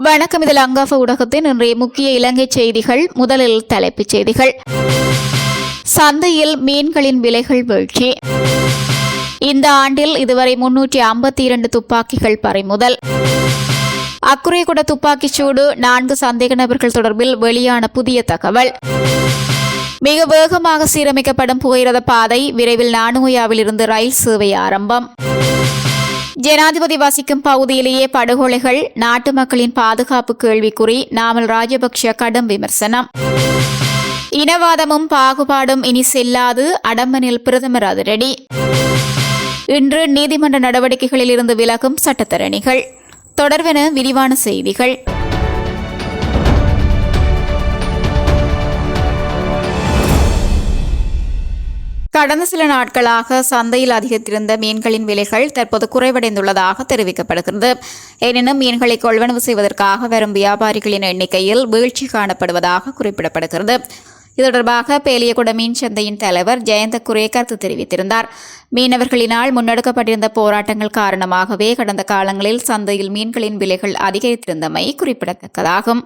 வணக்கம். இதில் அங்காஃப ஊடகத்தின் இன்றைய முக்கிய இலங்கை செய்திகள் முதலில் தலைப்புச் செய்திகள். சந்தையில் மீன்களின் விலைகள் வீழ்ச்சி. இந்த ஆண்டில் இதுவரை முன்னூற்றி ஐம்பத்தி இரண்டு துப்பாக்கிகள் பறிமுதல். அக்குறைகுட துப்பாக்கிச் சூடு நான்கு சந்தேக நபர்கள் தொடர்பில் வெளியான புதிய தகவல். மிக வேகமாக சீரமைக்கப்படும் புகையிரத பாதை விரைவில் நானுயாவில் இருந்து ரயில் சேவை ஆரம்பம். ஜனாதிபதி வசிக்கும் பகுதியிலேயே படுகொலைகள் நாட்டு மக்களின் பாதுகாப்பு கேள்விக்குறி நாமல் ராஜபக்ஷ கடும் விமர்சனம். இனவாதமும் பாகுபாடும் இனி செல்லாது அடம்பனில் பிரதமர் அதிரடி. இன்று நீதிமன்ற நடவடிக்கைகளில் இருந்து விலகும் சட்டத்தரணிகள். தொடர்வென விரிவான செய்திகள். கடந்த சில நாட்களாக சந்தையில் அதிகரித்திருந்த மீன்களின் விலைகள் தற்போது குறைவடைந்துள்ளதாக தெரிவிக்கப்படுகிறது. எனினும் மீன்களை கொள்வனவு செய்வதற்காக வரும் வியாபாரிகளின் எண்ணிக்கையில் வீழ்ச்சி காணப்படுவதாக குறிப்பிடப்படுகிறது. இது தொடர்பாக பேலியகுட மீன் சந்தையின் தலைவர் ஜெயந்த குரே கருத்து தெரிவித்திருந்தார். மீனவர்களினால் முன்னெடுக்கப்பட்டிருந்த போராட்டங்கள் காரணமாகவே கடந்த காலங்களில் சந்தையில் மீன்களின் விலைகள் அதிகரித்திருந்தமை குறிப்பிடத்தக்கதாகும்.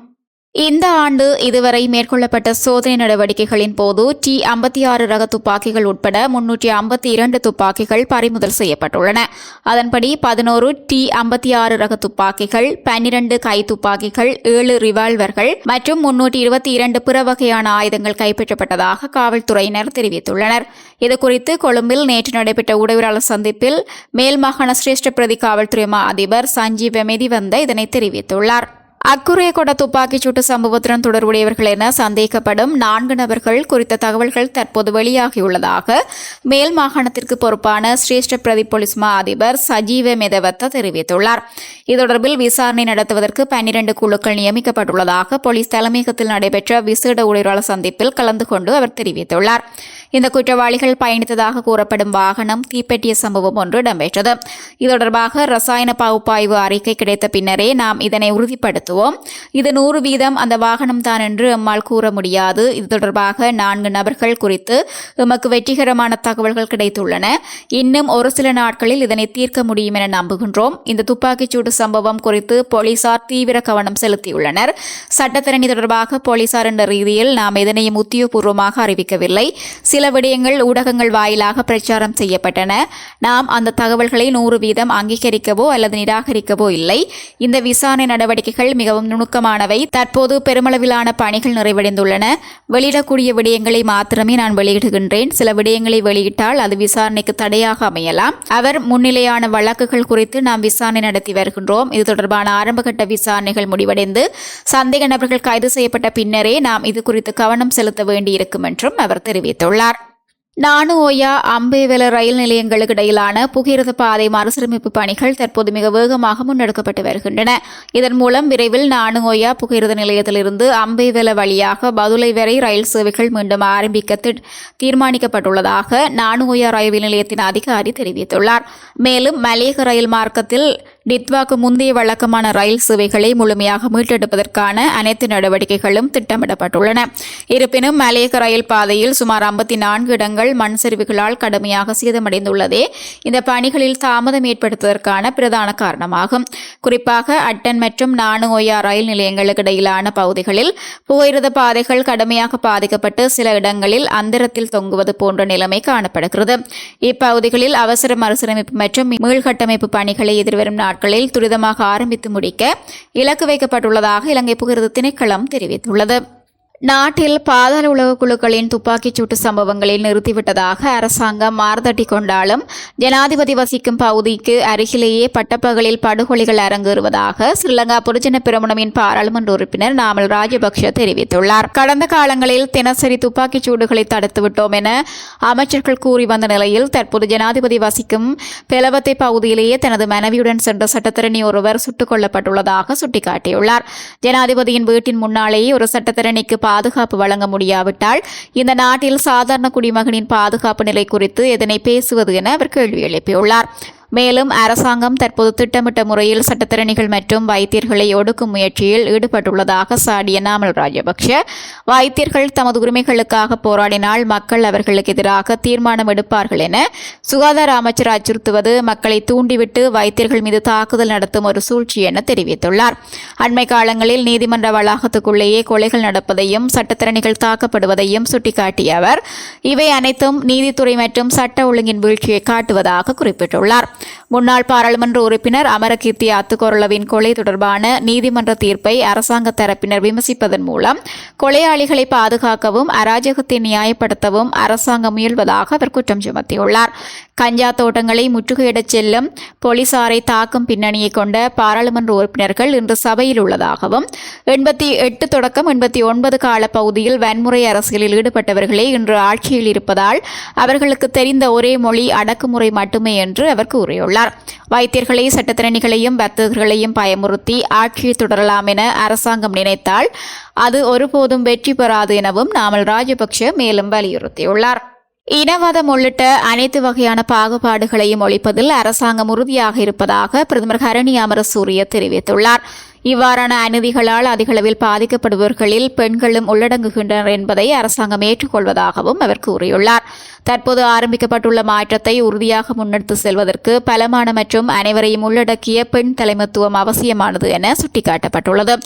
இந்த ஆண்டு இதுவரை மேற்கொள்ளப்பட்ட சோதனை நடவடிக்கைகளின் போது டி ஐம்பத்தி ஆறு ரக துப்பாக்கிகள் உட்பட முன்னூற்றி ஐம்பத்தி இரண்டு துப்பாக்கிகள் பறிமுதல் செய்யப்பட்டுள்ளன. அதன்படி பதினோரு டி ஐம்பத்தி ஆறு ரக துப்பாக்கிகள் பன்னிரண்டு கை துப்பாக்கிகள் ஏழு ரிவால்வர்கள் மற்றும் முன்னூற்றி இருபத்தி இரண்டு பிற வகையான ஆயுதங்கள் கைப்பற்றப்பட்டதாக காவல்துறையினர் தெரிவித்துள்ளனர். இதுகுறித்து கொழும்பில் நேற்று நடைபெற்ற ஊடகவியலாளர் சந்திப்பில் மேல் மாகாண சிரேஷ்ட பிரதி காவல்துறை மா அதிபர் சஞ்சீவ் மெதிவந்த இதனை தெரிவித்துள்ளார். அக்குறைய கொண்ட துப்பாக்கிச் சூட்டு சம்பவத்துடன் தொடர்புடையவர்கள் என சந்தேகப்படும் நான்கு நபர்கள் குறித்த தகவல்கள் தற்போது வெளியாகியுள்ளதாக மேல் மாகாணத்திற்கு பொறுப்பான சிரேஷ்ட பிரதி போலீஸ் மா அதிபர் சஜீவ மெதவத்த தெரிவித்துள்ளார். இது தொடர்பில் விசாரணை நடத்துவதற்கு பன்னிரண்டு குழுக்கள் நியமிக்கப்பட்டுள்ளதாக போலீஸ் தலைமையகத்தில் நடைபெற்ற விசேட ஊழியராளர் சந்திப்பில் கலந்து கொண்டு அவர் தெரிவித்துள்ளார். இந்த குற்றவாளிகள் பயணித்ததாக கூறப்படும் வாகனம் தீப்பெட்டிய சம்பவம் ஒன்று இடம்பெற்றது. இது தொடர்பாக ரசாயன பகுப்பாய்வு அறிக்கை கிடைத்த பின்னரே நாம் இதனை உறுதிப்படுத்துவோம். இது நூறு வீதம் அந்த வாகனம் தான் என்று எம்மால் கூற முடியாது. இது தொடர்பாக நான்கு நபர்கள் குறித்து எமக்கு வெற்றிகரமான தகவல்கள் கிடைத்துள்ளன. இன்னும் ஒரு சில நாட்களில் இதனை தீர்க்க முடியும் என நம்புகின்றோம். இந்த துப்பாக்கிச்சூடு சம்பவம் குறித்து போலீசார் தீவிர கவனம் செலுத்தியுள்ளனர். சட்டத்திரணி தொடர்பாக போலீசார் என்ற ரீதியில் நாம் எதனையும் உத்தியோகபூர்வமாக அறிவிக்கவில்லை. சில சில விடயங்கள் ஊடகங்கள் வாயிலாக பிரச்சாரம் செய்யப்பட்டன. நாம் அந்த தகவல்களை நூறு வீதம் அங்கீகரிக்கவோ அல்லது நிராகரிக்கவோ இல்லை. இந்த விசாரணை நடவடிக்கைகள் மிகவும் நுணுக்கமானவை. தற்போது பெருமளவிலான பணிகள் நிறைவடைந்துள்ளன. வெளியிடக்கூடிய விடயங்களை மாத்திரமே நான் வெளியிடுகின்றேன். சில விடயங்களை வெளியிட்டால் அது விசாரணைக்கு தடையாக அமையலாம். அவர் முன்னிலையான வழக்குகள் குறித்து நாம் விசாரணை நடத்தி வருகின்றோம். இது தொடர்பான ஆரம்பகட்ட விசாரணைகள் முடிவடைந்து சந்தேக நபர்கள் கைது செய்யப்பட்ட பின்னரே நாம் இது குறித்து கவனம் செலுத்த வேண்டியிருக்கும் என்றும் அவர் தெரிவித்துள்ளார். நானு ஓயா அம்பேவல ரயில் நிலையங்களுக்கு இடையிலான புகிரத பாதை மறுசீரமைப்பு பணிகள் தற்போது மிக வேகமாக முன்னெடுக்கப்பட்டு வருகின்றன. இதன் மூலம் விரைவில் நானு ஓயா புகிரத நிலையத்திலிருந்து அம்பேவல வழியாக பதுளை வரை ரயில் சேவைகள் மீண்டும் ஆரம்பிக்க தீர்மானிக்கப்பட்டுள்ளதாக நானு ஓயா ரயில் நிலையத்தின் அதிகாரி தெரிவித்துள்ளார். மேலும் மலேக ரயில் மார்க்கத்தில் டித்வாக்கு முந்தைய வழக்கமான ரயில் சேவைகளை முழுமையாக மீட்டெடுப்பதற்கான அனைத்து நடவடிக்கைகளும் திட்டமிடப்பட்டுள்ளன. இருப்பினும் மலேக ரயில் பாதையில் சுமார் ஐம்பத்தி நான்கு இடங்கள் மண் சரிவுகளால் கடுமையாக சேதமடைந்துள்ளதே. இந்த பணிகளில் தாமதம் ஏற்படுத்துவதற்கான பிரதான காரணமாகும். குறிப்பாக அட்டன் மற்றும் நானுஓயா ரயில் நிலையங்களுக்கு இடையிலான பகுதிகளில் புகையிரத பாதைகள் கடுமையாக பாதிக்கப்பட்டு சில இடங்களில் அந்தரத்தில் தொங்குவது போன்ற நிலைமை காணப்படுகிறது. இப்பகுதிகளில் அவசர மறுசீரமைப்பு மற்றும் மீள்கட்டமைப்பு பணிகளை எதிர்வரும் நாட்களில் துரிதமாக ஆரம்பித்து முடிக்க இலக்கு வைக்கப்பட்டுள்ளதாக இலங்கை புகிரது திணைக்களம் தெரிவித்துள்ளது. நாட்டில் பாதாள உலக குழுக்களின் துப்பாக்கிச் சூட்டு சம்பவங்களில் நிறுத்திவிட்டதாக அரசாங்கம் மார்தட்டி கொண்டாலும் ஜனாதிபதி வசிக்கும் பகுதிக்கு அருகிலேயே பட்டப்பகலில் படுகொலைகள் அரங்கேறுவதாக ஸ்ரீலங்கா பொதுஜன பிரமுனவின் பாராளுமன்ற உறுப்பினர் நாமல் ராஜபக்ஷ தெரிவித்துள்ளார். கடந்த காலங்களில் தினசரி துப்பாக்கிச் சூடுகளை தடுத்துவிட்டோம் என அமைச்சர்கள் கூறி வந்த நிலையில் தற்போது ஜனாதிபதி வசிக்கும் பெலவத்தை பகுதியிலேயே தனது மனைவியுடன் சென்ற சட்டத்தரணி ஒருவர் சுட்டுக் கொல்லப்பட்டுள்ளதாக சுட்டிக்காட்டியுள்ளார். ஜனாதிபதியின் வீட்டின் முன்னாலேயே ஒரு சட்டத்தரணிக்கு பாதுகாப்பு வழங்க முடியாவிட்டால் இந்த நாட்டில் சாதாரண குடிமகனின் பாதுகாப்பு நிலை குறித்து எதனை பேசுவது என அவர் கேள்வி எழுப்பியுள்ளார். மேலும் அரசாங்கம் தற்போது திட்டமிட்ட முறையில் சட்டத்திறனிகள் மற்றும் வைத்தியர்களை ஒடுக்கும் முயற்சியில் ஈடுபட்டுள்ளதாக சாடிய நாமல் ராஜபக்ஷ வைத்தியர்கள் தமது உரிமைகளுக்காக போராடினால் மக்கள் அவர்களுக்கு எதிராக தீர்மானம் எடுப்பார்கள் என சுகாதார அமைச்சர் அச்சுறுத்துவது மக்களை தூண்டிவிட்டு வைத்தியர்கள் மீது தாக்குதல் நடத்தும் ஒரு சூழ்ச்சி என தெரிவித்துள்ளார். அண்மை காலங்களில் நீதிமன்ற வளாகத்துக்குள்ளேயே கொலைகள் நடப்பதையும் சட்டத்திறனிகள் தாக்கப்படுவதையும் சுட்டிக்காட்டிய அவர் இவை அனைத்தும் நீதித்துறை மற்றும் சட்ட ஒழுங்கின் வீழ்ச்சியை காட்டுவதாக குறிப்பிட்டுள்ளார். முன்னாள் பாராளுமன்ற உறுப்பினர் அமரகீர்த்தி அத்துக்கொரளவின் கொலை தொடர்பான நீதிமன்ற தீர்ப்பை அரசாங்க தரப்பினர் விமர்சிப்பதன் மூலம் கொலையாளிகளை பாதுகாக்கவும் அராஜகத்தை நியாயப்படுத்தவும் அரசாங்கம் முயல்வதாக அவர் குற்றம் சுமத்தியுள்ளார். கஞ்சா தோட்டங்களை முற்றுகையிடச் செல்லும் போலீசாரை தாக்கும் பின்னணியை கொண்ட பாராளுமன்ற உறுப்பினர்கள் இன்று சபையில் உள்ளதாகவும் எண்பத்தி எட்டு தொடக்கம் எண்பத்தி ஒன்பது கால பகுதியில் வன்முறை அரசியலில் ஈடுபட்டவர்களே இன்று ஆட்சியில் இருப்பதால் அவர்களுக்கு தெரிந்த ஒரே மொழி அடக்குமுறை மட்டுமே என்று அவர் கூறியுள்ளார். வைத்தியர்களை சட்டத்திறனிகளையும் வர்த்தகர்களையும் பயமுறுத்தி ஆட்சி தொடரலாம் என அரசாங்கம் நினைத்தால் அது ஒருபோதும் வெற்றி பெறாது எனவும் நாமல் ராஜபக்ஷ மேலும் வலியுறுத்தியுள்ளார். இனவாதம் உள்ளிட்ட அனைத்து வகையான பாகுபாடுகளையும் ஒழிப்பதில் அரசாங்கம் உறுதியாக இருப்பதாக பிரதமர் ஹரணி அமரசூரிய தெரிவித்துள்ளார். இவ்வாறான அநீதிகளால் அதிகளவில் பாதிக்கப்படுபவர்களில் பெண்களும் உள்ளடங்குகின்றனர் என்பதை அரசாங்கம் ஏற்றுக்கொள்வதாகவும் அவர் கூறியுள்ளார். தற்போது ஆரம்பிக்கப்பட்டுள்ள மாற்றத்தை உறுதியாக முன்னெடுத்து செல்வதற்கு பலமான மற்றும் அனைவரையும் உள்ளடக்கிய பெண் தலைமைத்துவம் அவசியமானது என சுட்டிக்காட்டப்பட்டுள்ளது.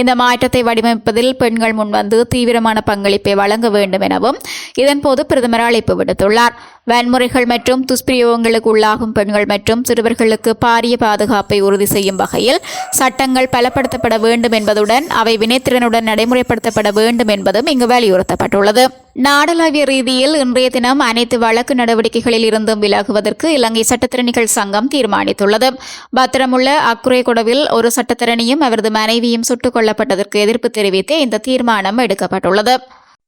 இந்த மாற்றத்தை வடிவமைப்பதில் பெண்கள் முன்வந்து தீவிரமான பங்களிப்பை வழங்க வேண்டும் எனவும் இதன்போது பிரதமர் அழைப்பு விடுத்துள்ளார். வன்முறைகள் மற்றும் துஷ்பிரயோகங்களுக்கு உள்ளாகும் பெண்கள் மற்றும் சிறுவர்களுக்கு பாரிய பாதுகாப்பை உறுதி செய்யும் வகையில் சட்டங்கள் பலப்படுத்தப்பட வேண்டும் என்பதுடன் அவை வினைத்திறனுடன் நடைமுறைப்படுத்தப்பட வேண்டும் என்பதும் இங்கு வலியுறுத்தப்பட்டுள்ளது. நாடளாவிய ரீதியில் இன்றைய தினம் அனைத்து வழக்கு நடவடிக்கைகளில் இருந்தும் விலகுவதற்கு இலங்கை சட்டத்திறனிகள் சங்கம் தீர்மானித்துள்ளது. பத்திரமுள்ள அக்குறை குடவில் ஒரு சட்டத்திறனியும் அவரது மனைவியும் சுட்டுக் கொல்லப்பட்டதற்கு எதிர்ப்பு தெரிவித்து இந்த தீர்மானம் எடுக்கப்பட்டுள்ளது.